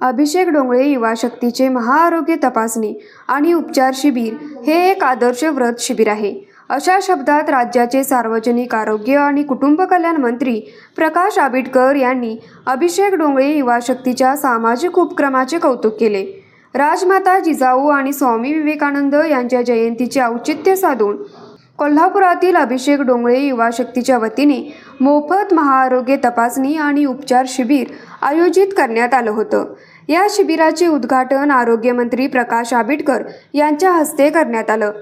अभिषेक डोंगळे युवा शक्तीचे महाआरोग्य तपासणी आणि उपचार शिबिर हे एक आदर्श व्रत शिबिर आहे. अशा शब्दात राज्याचे सार्वजनिक आरोग्य आणि कुटुंब कल्याण मंत्री प्रकाश आंबेडकर यांनी अभिषेक डोंगळे युवा शक्तीच्या सामाजिक उपक्रमाचे कौतुक केले. राजमाता जिजाऊ आणि स्वामी विवेकानंद यांच्या जयंतीचे औचित्य साधून कोल्हापुरातील अभिषेक डोंगळे युवा शक्तीच्या वतीने मोफत महाआरोग्य तपासणी आणि उपचार शिबिर आयोजित करण्यात आलं होतं. या शिबिराचे उद्घाटन आरोग्यमंत्री प्रकाश आंबेडकर यांच्या हस्ते करण्यात आलं.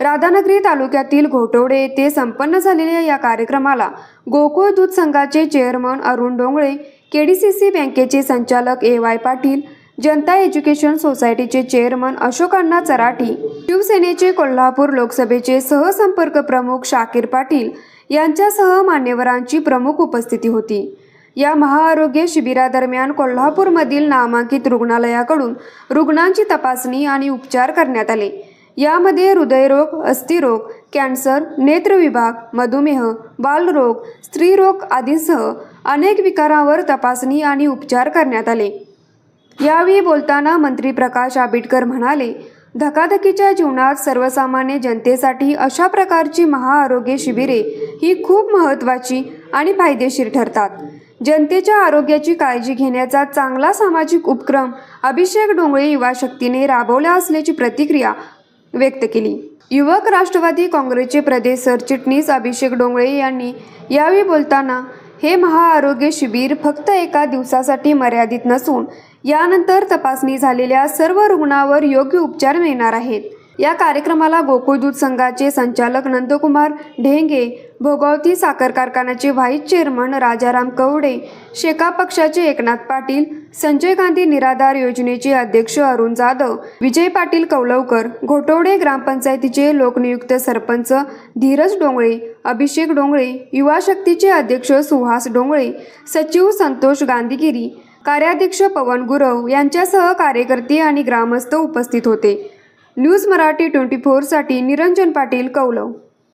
राधानगरी तालुक्यातील घोटवडे येथे संपन्न झालेल्या या कार्यक्रमाला गोकुळ दूध संघाचे चेअरमन अरुण डोंगळे केडीसीसी बँकेचे संचालक A Y Patil Janata education सोसायटीचे चेअरमन अशोकांना चराठी शिवसेनेचे कोल्हापूर लोकसभेचे सहसंपर्क प्रमुख शाकीर पाटील यांच्यासह मान्यवरांची प्रमुख उपस्थिती होती. या महाआरोग्य शिबिरादरम्यान कोल्हापूरमधील नामांकित रुग्णालयाकडून रुग्णांची तपासणी आणि उपचार करण्यात आले. यामध्ये हृदयरोग अस्थिरोग कॅन्सर नेत्रविभाग मधुमेह बालरोग स्त्रीरोग आदींसह अनेक विकारांवर तपासणी आणि उपचार करण्यात आले. यावेळी बोलताना मंत्री प्रकाश आंबेडकर म्हणाले धकाधकीच्या जीवनात सर्वसामान्य जनतेसाठी अशा प्रकारची महाआरोग्य शिबिरे ही खूप महत्त्वाची आणि फायदेशीर ठरतात. जनतेच्या आरोग्याची काळजी घेण्याचा चांगला सामाजिक उपक्रम अभिषेक डोंगळे युवा शक्तीने राबवला असल्याची प्रतिक्रिया व्यक्त केली. युवक राष्ट्रवादी काँग्रेसचे प्रदेश सरचिटणीस अभिषेक डोंगळे यांनी यावेळी बोलताना हे महाआरोग्य शिबिर फक्त एका दिवसासाठी मर्यादित नसून यानंतर तपासणी झालेल्या सर्व रुग्णावर योग्य उपचार मिळणार आहेत. या कार्यक्रमाला गोकुळ दूध संघाचे संचालक नंदकुमार ढेंगे भोगावती साखर कारखान्याचे व्हाईस चेअरमन राजाराम कवडे शेका पक्षाचे एकनाथ पाटील संजय गांधी निराधार योजनेचे अध्यक्ष अरुण जाधव विजय पाटील कौलवकर घोटवडे ग्रामपंचायतीचे लोकनियुक्त सरपंच धीरज डोंगळे अभिषेक डोंगळे युवा शक्तीचे अध्यक्ष सुहास डोंगळे सचिव संतोष गांधीगिरी कार्याध्यक्ष पवन गुरव यांच्यासह कार्यकर्ते आणि ग्रामस्थ उपस्थित होते. न्यूज मराठी ट्वेंटी फोरसाठी निरंजन पाटील कौलव